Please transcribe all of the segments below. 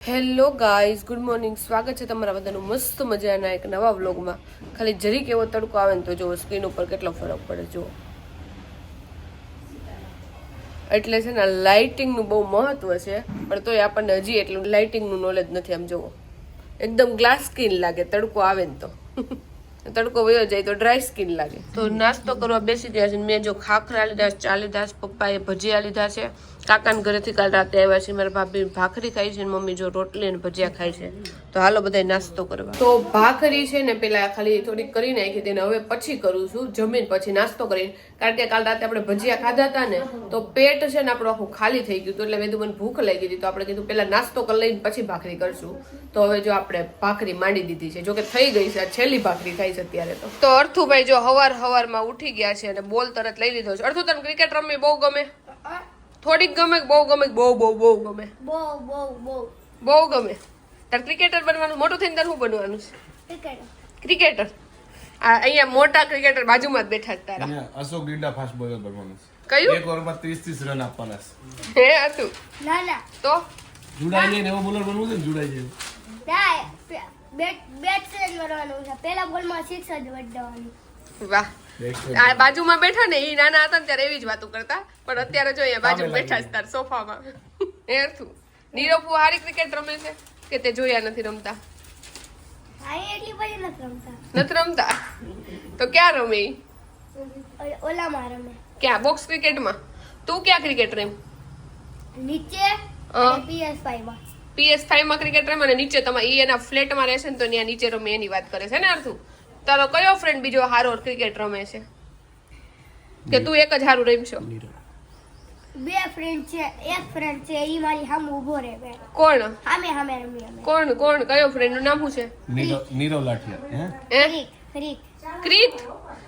Hello guys good morning સ્વાગત છે તમારા બધાનું મસ્ત મજાના એક નવા વ્લોગમાં ખાલી જરીક એવો તડકો આવે ને તો જુઓ સ્ક્રીન ઉપર કેટલો ફરક પડે, જુઓ. એટલે છે ને લાઇટિંગનું બહુ મહત્વ છે, પણ તોય આપણને હજી એટલું લાઇટિંગનું નોલેજ નથી, આમ જુઓ. એકદમ ગ્લાસ સ્કીન લાગે, તડકો આવે ને તો. તડકો વયો જાય તો ડ્રાય સ્કીન લાગે. તો નાસ્તો કરવા બેસી ગયા છે મેં જો ખાખરા લીધા છે ચા લીધા છે, પપ્પાએ ભજીયા લીધા છે કાકાના ઘરેથી કાલ રાતે આવ્યા છે મારા ભાભી ભાખરી ખાઈ છે મમ્મી જો રોટલી અને ભજીયા ખાય છે. તો હાલો બધા નાસ્તો કરવા. તો ભાખરી છે ને પેલા ખાલી થોડીક કરી નાખી તેને હવે પછી કરું છું જમીન પછી નાસ્તો કરીને. કારણ કે કાલ રાતે આપણે ભજીયા ખાધા હતા ને તો પેટ છે ને આપણું આખું ખાલી થઈ ગયું તો એટલે મેં મને ભૂખ લાગી હતી તો આપણે કીધું પેલા નાસ્તો કરી લઈને પછી ભાખરી કરશું. તો હવે જો આપણે ભાખરી માંડી દીધી છે. જો કે થઈ ગઈ છે છેલ્લી ભાખરી થાય છે અત્યારે તો. તો અર્થુભાઈ જો હવાર હવારમાં ઉઠી ગયા છે અને બોલ તરત લઈ લીધો છે. અર્થુ તને ક્રિકેટ રમવી બહુ ગમે? થોડીક ગમે બહુ ગમે બહુ બહુ બહુ ગમે? બહુ બહુ બહુ. બહુ ગમે. તાર ક્રિકેટર બનવાનું મોટું થઈને તાર શું બનવાનું છે? ક્રિકેટર આ અહીંયા મોટા ક્રિકેટર બાજુમાં જ બેઠા છે તારા. અશોક ડીડા ફાસ્ટ બોલર બનવાનું છે. કયું? એક ઓવરમાં ત્રીસ ત્રીસ રન આપવાના છે. હે હતું. ના ના. તો? જુડાઈ જઈને એવો બોલર બનવું છે ને જુડાઈ જઈને ના બેટ બેટ જ કરવાનું છે. પહેલા બોલમાં સિક્સ જ વડવાનું. વાહ. આ બાજુમાં બેઠા ને એ નાના હતા ને ત્યારે એવી જ વાતો કરતા. પણ અત્યારે જો અહીંયા બાજુમાં બેઠા જ તાર સોફામાં. એરથું અર્થુ. નીરવ હારી ક્રિકેટ રમે છે કે તે જોયા નથી રમતા? અહીં એટલી બધી નથી રમતા. તો ક્યાં રમે ઈ? ઓલામાં રમે. ક્યાં? બોક્સ ક્રિકેટમાં તું ક્યાં ક્રિકેટ રમ? નીચે હા. પીએસ ફાઈવમાં. પીએસમાં ક્રિકેટ રમે અને નીચે તમારે ઈ એના ફ્લેટમાં રહેશે ને તો ત્યાં નીચે રમે એની વાત કરે છે ને અર્થુ? તારો કયો ફ્રેન્ડ બીજો હારો ક્રિકેટ રમે છે? કે તું એક જ હારું રમશો? બે ફ્રેન્ડ છે એક ફ્રેન્ડ છે એ મારી સામે ઊભો રહે કોણ? સામે સામે રમી અમે. કોણ કોણ? કયો ફ્રેન્ડનું નામ શું છે? નીરવ લાઠિયા હે? ફરીક ક્રીત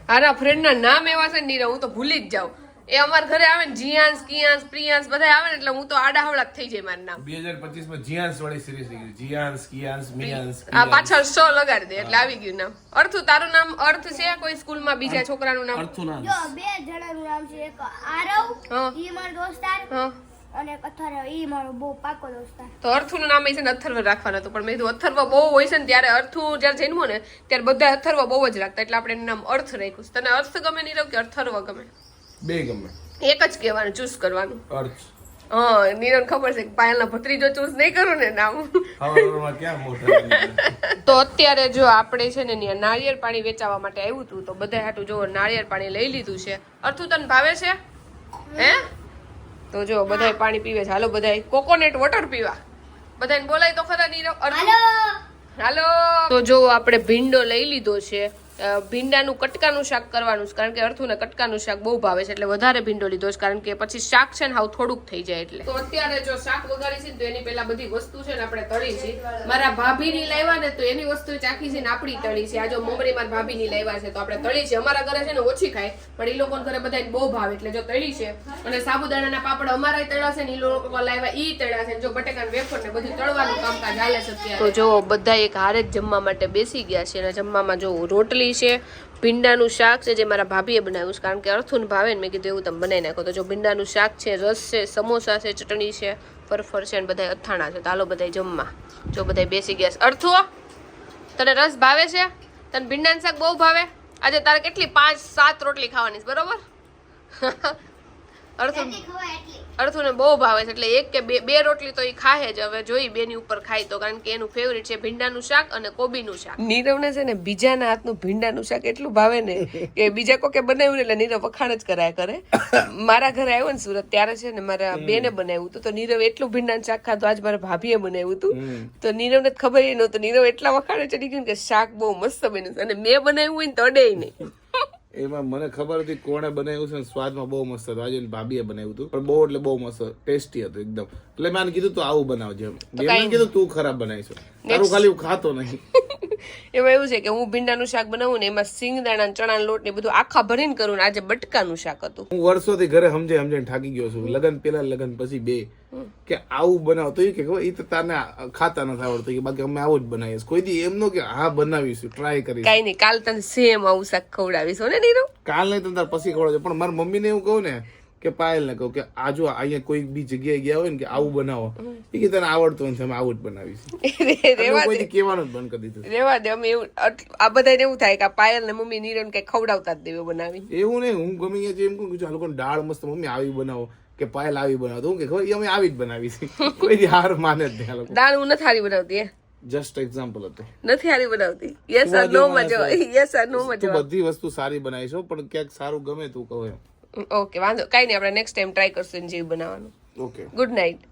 હારા ફ્રેન્ડ ના નામ એવા છે નીરવ હું તો ભૂલી જ જાઉં. એ અમાર ઘરે આવે ને જીયાંશ કિયાંશ પ્રિયાંશ બધા આવે ને એટલે હું તો આડા હવળા થઈ જાય મારું નામ. બે હજાર પચીસમાં જીયાન્સ વાળી સિરીઝ થઈ ગઈ. જીયાન્સ કિયાન્સ મિયાન્સ આ પાછળ સો લગાડી દે એટલે આવી ગયું નામ. અર્થ તારું નામ અર્થ છે? કોઈ સ્કૂલમાં બીજા છોકરાનું નામ? અર્થ નામ. જો બે જણાનું નામ છે. એક આરવ ઈ મારો દોસ્તાર. હા. અને અથર્વ ઈ મારો બહુ પાકો દોસ્તાર. તો અર્થુનું નામ છે ને અથર્વ રાખવાનું હતું. પણ મેં કીધું અથર્વ બહુ હોય છે ને ત્યારે અર્થુ જ્યારે જન્મો ને ત્યારે બધા અથર્વ બહુ જ રાખતા. એટલે આપણે એનું નામ અર્થ રાખ્યું તને અર્થ ગમે નીરવ કે અથર્વ ગમે? બે ગમે. એક જ કહેવાનું ચૂઝ કરવાનું. અર્થ. હા નીરન ખબર છે કે પાયલના ભત્રીજો ચૂઝ નહીં કરું ને નામ તો અત્યારે જો આપણે છે ને ત્યાં નાળિયેર પાણી વેચાવા માટે આવ્યું હતું તો બધા હાટું જો નાળિયેર પાણી લઈ લીધું છે. અર્થુ તને ભાવે છે? હે? તો જો બધાય પાણી પીવે છે. હાલો બધાય કોકોનટ વોટર પીવા. બધાને બોલાય તો ખરા નીરવ. હાલો. હાલો. તો જો આપણે ભીંડો લઈ લીધો છે. ભીંડાનું કટકાનું શાક કરવાનું છે. કારણ કે અર્થુને કટકાનું શાક બહુ ભાવે છે એટલે વધારે ભીંડો લીધો છે. કારણ કે પછી શાક છે ને હાવ થોડુંક થઈ જાય એટલે. તો અત્યારે જો શાક વગાડી છે ને તો એની પેલા બધી વસ્તુ છે ને આપણે તળી છે. મારા ભાભીની લાવ્યા ને તો એની વસ્તુ ચાખી છે ને આપણી તળી છે. આ જો મમરી મારા ભાભીની લાવ્યા છે તો આપણે તળી છે. અમારા ઘરે છે ને ઓછી ખાય પણ એ લોકોને ઘરે બધા બહુ ભાવે એટલે જો તળી છે. અને સાબુદાણાના પાપડ અમારા તળા છે ને એ લોકો લાવ્યા ઈ તળા છે. જો બટેકા વેફર ને બધું તળવાનું કામકાજ હાલે છે તો જો બધા એક હારે જ જમવા માટે બેસી ગયા છે અને જમવામાં જો રોટલી છે. ભીંડાનું શાક છે જે મારા ભાભીએ બનાવ્યું છે. કારણ કે અર્થુન ભાવે ને મેં કીધું એવું તમે બનાવી નાખો. તો જો ભીંડાનું શાક છે, રસ છે, સમોસા છે, ચટણી છે, ફરફર છે અને બધા અથાણા છે. તો હાલો બધા જમવા. જો બધા બેસી ગયા છે. અર્થો તને રસ ભાવે છે? તને ભીંડાનું શાક બહુ ભાવે? આજે તારે કેટલી પાંચ, સાત રોટલી ખાવાની છે, બરોબર? અર્થુન એટલી. અર્થુને બહુ ભાવે છે એટલે એક કે બે બે રોટલી તો એ ખાય જ. હવે જોઈ બેની ઉપર ખાય તો કારણ કે એનું ફેવરિટ છે ભીંડાનું શાક અને કોબીનું શાક. નીરવને છે ને બીજાના હાથનું ભીંડાનું શાક એટલું ભાવે ને કે બીજા કોકે બનાવ્યું એટલે નીરવ વખાણ જ કરાય કરે. મારા ઘરે આવ્યો ને સુરત ત્યારે છે ને મારા બેને બનાવ્યું હતું. તો નીરવ એટલું ભીંડાનું શાક ખાધું આજ મારા ભાભીએ બનાવ્યું હતું. તો નીરવને જ ખબર એ નહોતું. નીરવ એટલા વખાણે ચડી ગયું ને કે શાક બહુ મસ્ત બન્યું છે. અને મેં બનાવ્યું હોય ને તો અડે નહીં. એમાં મને ખબર હતી કોણે બનાવ્યું છે ને સ્વાદમાં બહુ મસ્ત હતું. આજે ભાભીએ બનાવ્યું હતું. પણ બહુ એટલે બહુ મસ્ત ટેસ્ટી હતું એકદમ. એટલે મેં કીધું તું આવું બનાવજે. મેં કીધું તું ખરાબ બનાવીશું. તારું ખાલી હું ખાતો નહીં. એમાં એવું છે કે હું ભીંડાનું શાક બનાવું ને એમાં સિંગદાણા ચણા લોટ ને બધું આખા ભરીને કરું ને આજે બટકાનું શાક હતું. હું વર્ષોથી ઘરે સમજે સમજે થાકી ગયો છું. લગન પેલા લગન પછી બે. કે આવું બનાવતો એ કે એ તો તાને ખાતા નથી આવડતું કે બાકી અમે આવું જ બનાવીએ કોઈ દી એમ નો કે હા બનાવીશું ટ્રાય કરીશ. કઈ નહીં કાલ તને સેમ આવું શાક ખવડાવીશ ને નીરવ કાલ નહીં તને તાર પછી ખવડાવજો. પણ મારી મમ્મીને એવું કહું ને કે પાયલ ને કહું કે આ જો અહીંયા કોઈ બી જગ્યાએ ગયા હોય ને કે આવું બનાવો. એ કે તને આવડતું નથી અમે આવું જ બનાવીશ. કોઈ કહેવાનું જ બંધ કરી દીધું. રેવા દે અમે એવું આ બધાને એવું થાય કે આ પાયલ ને મમ્મી નીરવ કઈ ખવડાવતા જ દેવો બનાવી એવું નહીં હું ગમે અહીંયા જે એમ કહું કે આ લોકોને દાળ મસ્ત મમ્મી આવી બનાવો કે પાયલ આવી બનાવો હું કે ખબર અમે આવી જ બનાવી છે કોઈ દી હાર માને જ નહીં દાળ હું નથી હારી બનાવતી જસ્ટ એક્ઝામ્પલ હતું. નથી હારી બનાવતી. યસ આર નો માં જવાબ યસ આર નો માં તું બધી વસ્તુ સારી બનાવીશો પણ ક્યાંક સારું ગમે તું કહો એમ. ઓકે વાંધો. કઈ નહીં આપણે નેક્સ્ટ ટાઈમ ટ્રાય કરશું જીવ બનાવવાનું. ઓકે ગુડ નાઇટ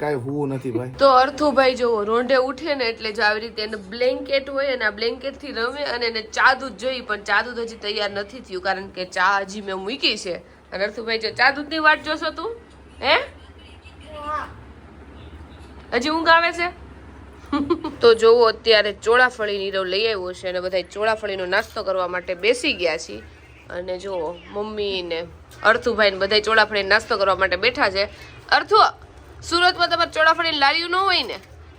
કાંઈ હું નથી ભાઈ. તો અર્થુભાઈ જો રોંઢે ઉઠે ને એટલે જો આવી રીતે એને બ્લેન્કેટ હોય અને આ બ્લેન્કેટથી રમે અને એને ચા દૂધ જોઈ પણ ચા દૂધ હજી તૈયાર નથી થયું કારણ કે ચા હજી મેં મૂકી છે. અને અર્થુભાઈ જો ચા દૂધની વાટ જોશો તું? હે? હજી ઊંઘ આવે છે? તો જોવો અત્યારે ચોળાફળી નીરવ લઈ આવ્યો છે અને બધા ચોળાફળીનો નાસ્તો કરવા માટે બેસી ગયા છીએ. અને જો મમ્મી ને અર્થુભાઈ ને બધા ચોળાફળી નાસ્તો કરવા માટે બેઠા છે. અર્થુ સુરતમાં તમારે ચોળાફળીની લારીઓ ન હોય ને?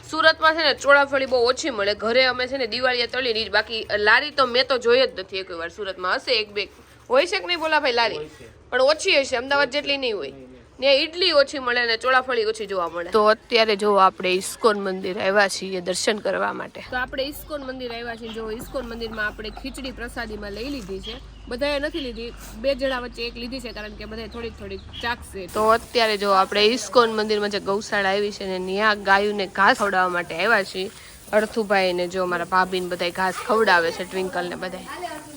સુરતમાં છે ને ચોળાફળી બહુ ઓછી મળે. ઘરે અમે છે ને દિવાળીએ તળીની જ બાકી લારી તો મેં તો જોઈ જ નથી એક વાર. સુરતમાં હશે એક બે. હોય છે કે નહીં બોલા ભાઈ લારી પણ ઓછી હશે. અમદાવાદ જેટલી નહીં હોય. ને ઈડલી ઓછી મળે અને ચોળાફળી ઓછી જોવા મળે. તો અત્યારે જો આપણે ઇસ્કોન મંદિર આવ્યા છીએ દર્શન કરવા માટે. તો આપણે ઇસ્કોન મંદિર આવ્યા છીએ. જો ઇસ્કોન મંદિરમાં આપણે ખીચડી પ્રસાદીમાં લઈ લીધી છે. બધાએ નથી લીધી. બે જણા વચ્ચે એક લીધી છે કારણ કે બધાએ થોડીક થોડીક ચાખશે તો અત્યારે જો આપણે ઇસ્કોન મંદિરમાં જે ગૌશાળા આવી છે ને ત્યાં ગાયોને ઘાસ ખવડાવવા માટે આવ્યા છીએ. અર્થુભાઈ ને જો મારા ભાભી ને બધા ઘાસ ખવડાવે છે ટ્વિંકલ ને બધા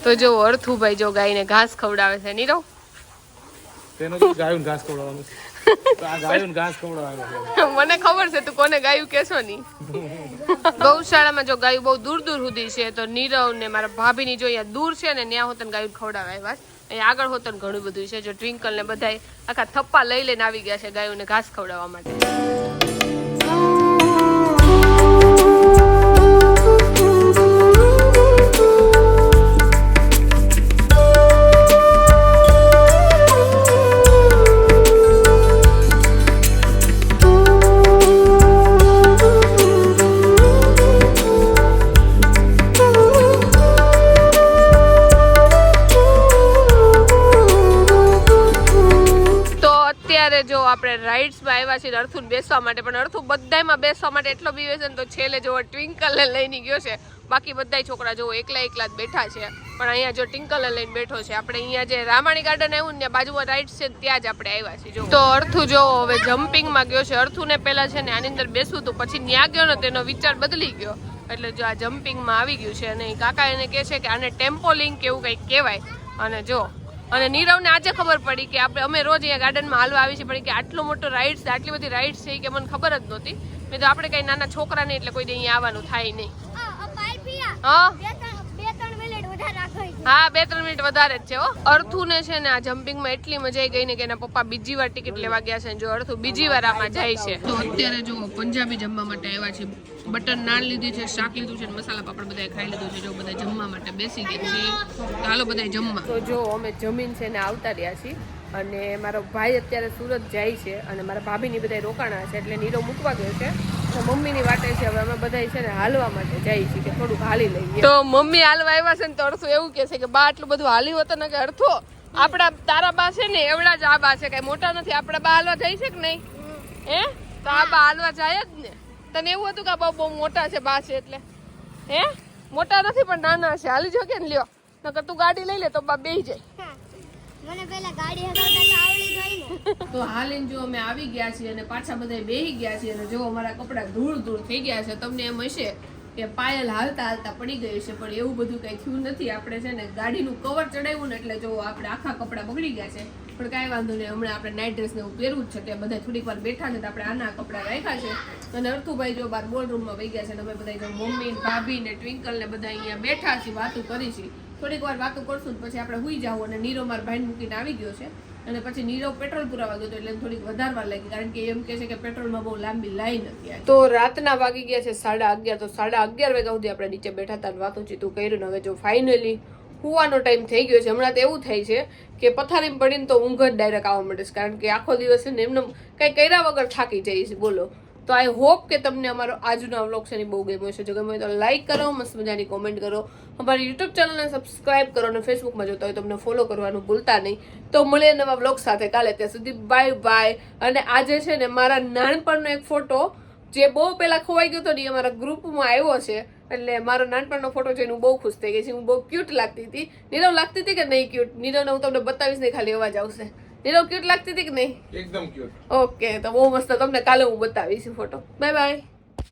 તો જો અર્થુભાઈ જો ગાયને ઘાસ ખવડાવે છે. નીરવ? મને ખબર છે, તું કોને ગાયું કેશો નહીં. ગૌશાળામાં જો ગાયું બહુ દૂર દૂર સુધી છે, તો નીરવ ને મારા ભાભીની જો અહીંયા દૂર છે ને, ત્યાં હોતન ગાયું ખવડાવે વાત. અહીંયા આગળ હોતન ઘણું બધું છે, જો ટ્વિંકલ ને બધા આખા થપ્પા લઈ લઈને આવી ગયા છે ગાયોને ઘાસ ખવડાવવા માટે. જો આપણે રાઇડ્સમાં આવ્યા છીએ અર્થુન બેસવા માટે, પણ અર્થુ બધાયમાં બેસવા માટે એટલો બીવે છે તો છેલ્લે જો ટ્વિંકલને લઈને ગયો છે. બાકી બધાય છોકરા જો એકલા એકલા જ બેઠા છે. પણ અહીંયા જો ટિંકલને લઈને બેઠો છે, આપણે અહીંયા જે રામાણી ગાર્ડન આવ્યું ને બાજુમાં રાઇડ્સ છે ત્યાં જ આપણે આવ્યા છીએ, જો. તો અર્થુ જો હવે જમ્પિંગમાં ગયો છે. અર્થુને પેલા છે ને આની અંદર બેસવું હતું, પછી ત્યાં ગયો ને તેનો વિચાર બદલી ગયો. એટલે જો આ જમ્પિંગમાં આવી ગયું છે અને કાકા એને કહે છે કે આને ટેમ્પોલિંગ કે એવું કંઈક કહેવાય. અને જો અને નીરવને આજે ખબર પડી કે આપણે અમે રોજ અહીંયા ગાર્ડનમાં હાલવા આવી છે પણ કે આટલો મોટો રાઇડ્સ આટલી બધી રાઇડ્સ છે કે મને ખબર જ નહોતી. મેં તો આપણે કઈ નાના છોકરા નહીં એટલે કોઈ અહીંયા આવવાનું થાય નહીં. હા બે ત્રણ બે ત્રણ મિનિટ વધારે રાખવી છે હા બે ત્રણ મિનિટ વધારે જ છે હો. અર્થુને છે ને આ જમ્પિંગમાં એટલી મજા આવી ગઈ ને કે એના પપ્પા બીજી વાર ટિકિટ લેવા ગયા છે જો અર્થુ બીજી વાર આમાં જાય છે. તો અત્યારે જો પંજાબી જમવા માટે આવ્યા છે બટર નાન લીધી છે શાક લીધું છે મસાલા પાપડ બધા ખાઈ લીધું છે જો બધા જમવા માટે બેસી ગયા છે. તો હાલો બધા જમવા. તો જો અમે જમીન છે ને આવતા રહ્યા છીએ અને મારો ભાઈ અત્યારે સુરત જાય છે અને મારા ભાભીની બધા રોકાણા છે એટલે નીરો મૂકવા ગયો છે. તો મમ્મીની વાટે છે હવે અમે બધા છે ને હાલવા માટે જઈએ છીએ કે થોડુંક હાલી લઈએ. તો મમ્મી હાલવા આવ્યા છે ને તો અડથું એવું કે છે કે બા આટલું બધું હાલ્યું હતું ને કે અર્થો આપણા તારા બા છે ને એવડા જ આ બા છે કઈ મોટા નથી. આપણા બા હાલવા જાય છે કે નહીં? હે? તો આ બા હાલવા જાય જ ને. તને એવું હતું કે બહુ બહુ મોટા છે બા છે એટલે. હે? મોટા નથી પણ નાના છે. હાલી જો કે ને લ્યો. નકર તું ગાડી લઈ લે તો બા બેહી જાય. મને પહેલા ગાડી હલાવતા તો હાલીને જો અમે આવી ગયા છીએ અને પાછા બધા બેહી ગયા છીએ અને જો અમારા કપડાં ધૂળ ધૂળ થઈ ગયા છે, તમને એમ હશે કે પાયલ હાલતા હાલતા પડી ગઈ છે, પણ એવું બધું કઈ થયું નથી. આપણે છે ને ગાડીનું કવર ચડાવ્યું ને એટલે જો આપણે આખા કપડાં બગડી ગયા છે. પણ કાંઈ વાંધો નહીં, હમણાં આપણે નાઇટ ડ્રેસ ને એવું પહેરવું જ છે કે બધા થોડીક વાર બેઠા છે તો આપણે આના કપડાં રાખ્યા છે. અને અર્થુભાઈ જો બાર બોલ રૂમમાં વહી ગયા છે અને અમે બધા મમ્મી ભાભી ને ટ્વિંકલ ને બધા અહીંયા બેઠા છીએ, વાતો કરી છીએ. થોડીક વાર વાતો કરશું પછી આપણે હુઈ જાવ અને નીરો મારા ભાઈ મૂકીને આવી ગયો છે. અને પછી નીરવ પેટ્રોલ પુરાવા ગયો એટલે થોડીક વધારવા લાગી, કારણ કે એમ કે છે કે પેટ્રોલમાં બહુ લાંબી લાઈન હતી તો રાતના વાગી ગયા છે સાડા અગિયાર, તો સાડા અગિયાર વાગ્યા સુધી આપણે નીચે બેઠા હતા વાતો ચીતું કર્યું હવે જો ફાઇનલી હુવાનો ટાઈમ થઈ ગયો છે. હમણાં તો એવું થાય છે કે પથારીમાં પડીને તો ઊંઘ જ ડાયરેક્ટ આવવા માંડે છે, કારણ કે આખો દિવસ છે ને એમને કંઈ કર્યા વગર થાકી જાય છે. બોલો. તો આઈ હોપ કે તમને અમારો આજનો વ્લોગ છે બહુ ગમ્યો છે જો ગમ્યો તો લાઈક કરો, મસ્ત મજાની કોમેન્ટ કરો. અમારી યુટ્યુબ ચેનલને સબસ્ક્રાઇબ કરો અને ફેસબુકમાં જોતા હોય તમને ફોલો કરવાનું ભૂલતા નહીં. તો મળીએ નવા વ્લોગ સાથે. કાલે ત્યાં સુધી બાય બાય અને આજે છે ને મારા નાનપણનો એક ફોટો જે બહુ પહેલાં ખોવાઈ ગયો હતો ને એ અમારા ગ્રુપમાં આવ્યો છે. એટલે મારો નાનપણનો ફોટો જોઈને હું બહુ ખુશ થઈ ગઈ છું. હું બહુ ક્યુટ લાગતી હતી. નીરવ લાગતી હતી કે નહીં ક્યુટ નીરવને હું તમને બતાવીશ નહીં ખાલી અવાજ આવશે. નીરવ ક્યુટ લાગતી હતી કે નહીં? એકદમ ક્યુટ ઓકે તો બહુ મસ્ત. તમને કાલે હું બતાવીશ ફોટો બાય બાય